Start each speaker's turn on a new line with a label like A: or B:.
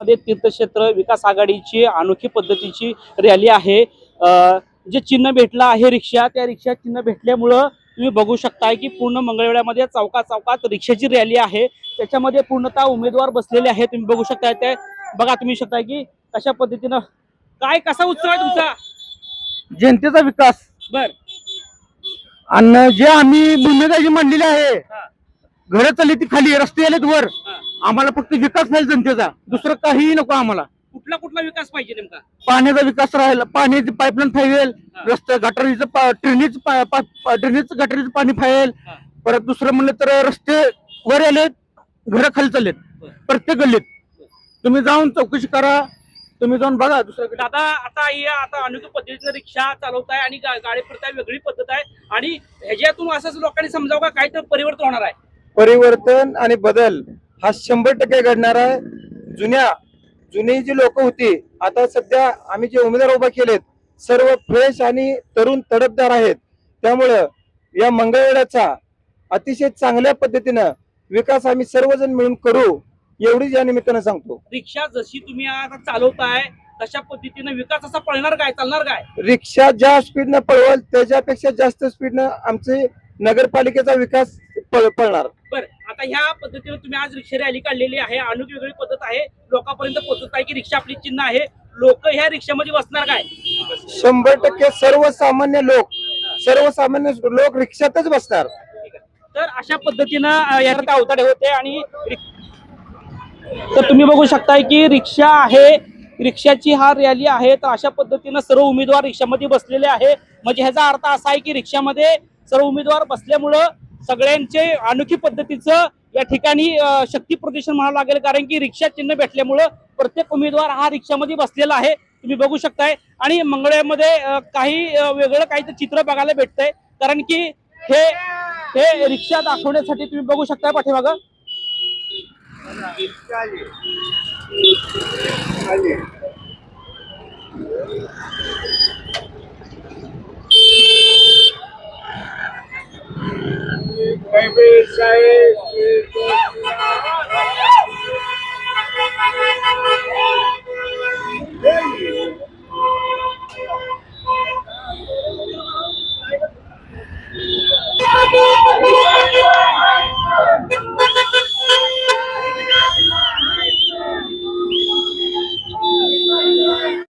A: मध्ये तीर्थक्षेत्र विकास आघाडीची अनोखी पद्धतीची रॅली आहे. जे चिन्ह भेटलं आहे रिक्षा त्या रिक्षा चिन्ह भेटल्यामुळं तुम्ही बघू शकताय की पूर्ण मंगळवेढ्यामध्ये चौकात चौकात रिक्षाची रॅली आहे. त्याच्यामध्ये पूर्णतः उमेदवार बसलेले आहेत. तुम्ही बघू शकताय ते. बघा तुम्ही शकताय की कशा पद्धतीनं काय कसा उत्सव आहे तुमचा?
B: जनतेचा विकास.
A: बर.
B: आणि जे आम्ही भूमिका मांडलेली आहे. घरं चालली ती खाली रस्ते आलेत वर. आम्हाला फक्त विकास पाहिजे जनतेचा. दुसरं काहीही नको आम्हाला.
A: कुठला कुठला विकास पाहिजे नेमका?
B: पाण्याचा विकास राहील पाण्याची पाईपलाईन फाईल
A: हा.
B: रस्ते गटारीचं पा- ड्रेनेजचं गटारीचं पाणी फाईल
A: हा.
B: परत दुसरं म्हणलं तर रस्ते वर आलेत घरं खाली चाललेत. प्रत्येक गल्लीत. तुम्ही जाऊन चौकशी करा. तुम्ही जाऊन बघा दुसऱ्याकडे
A: आता आता ही आता अनोखी पद्धतीने रिक्षा चालवताय आणि गा- गाडी फिरताय वेगळी पद्धत आहे. आणि ह्याच्यातून असंच लोकांनी समजावं का? काय तर परिवर्तन होणार आहे.
C: परिवर्तन आणि बदल. हा शंभर टक्के घडणार आहे. जुन्या जुनी जी लोक होती आता सध्या आम्ही जे उमेदवार उभा केलेत सर्व फ्रेश आणि तरुण तडफदार आहेत. त्यामुळं या मंगळवेढ्याचा अतिशय चांगल्या पद्धतीनं विकास आम्ही सर्वजण मिळून करू एवढीच या निमित्तानं सांगतो.
A: रिक्षा जशी तुम्ही आता चालवताय तशा पद्धतीने विकास असा पळणार काय चालणार काय?
C: रिक्षा ज्या स्पीडनं पळवल त्याच्यापेक्षा जास्त स्पीडनं आमचे नगरपालिकेचा विकास पळ पळणार.
A: बर. आता ह्या पद्धतीने तुम्ही आज रिक्षा रॅली काढलेली आहे अनोखी वेगळी पद्धत आहे. लोकांपर्यंत पोहोचत आहे की रिक्षा आपली चिन्ह आहे? लोक ह्या रिक्षामध्ये बसणार काय?
C: शंभर टक्के सर्वसामान्य लोक सर्वसामान्य लोक रिक्षातच बसणार.
A: तर अशा पद्धतीनं अं, या ठिकाणी अवताडे होते आणि तर तुम्ही बघू शकताय की रिक्षा आहे रिक्षाची हा रॅली आहे. तर अशा पद्धतीनं सर्व उमेदवार रिक्षामध्ये बसलेले आहे. म्हणजे ह्याचा अर्थ असा आहे की रिक्षामध्ये सर्व उमेदवार बसल्यामुळं सगळ्यांचे अनोखी पद्धतीचं या ठिकाणी शक्ती प्रदर्शन म्हणावं लागेल कारण की रिक्षा चिन्ह भेटल्यामुळं प्रत्येक उमेदवार हा रिक्षामध्ये बसलेला आहे. तुम्ही बघू शकताय. आणि मंगळ्यामध्ये काही वेगळं काही चित्र बघायला भेटतंय. कारण की हे हे रिक्षा दाखवण्यासाठी तुम्ही बघू शकताय पाठीमाग. I Israel.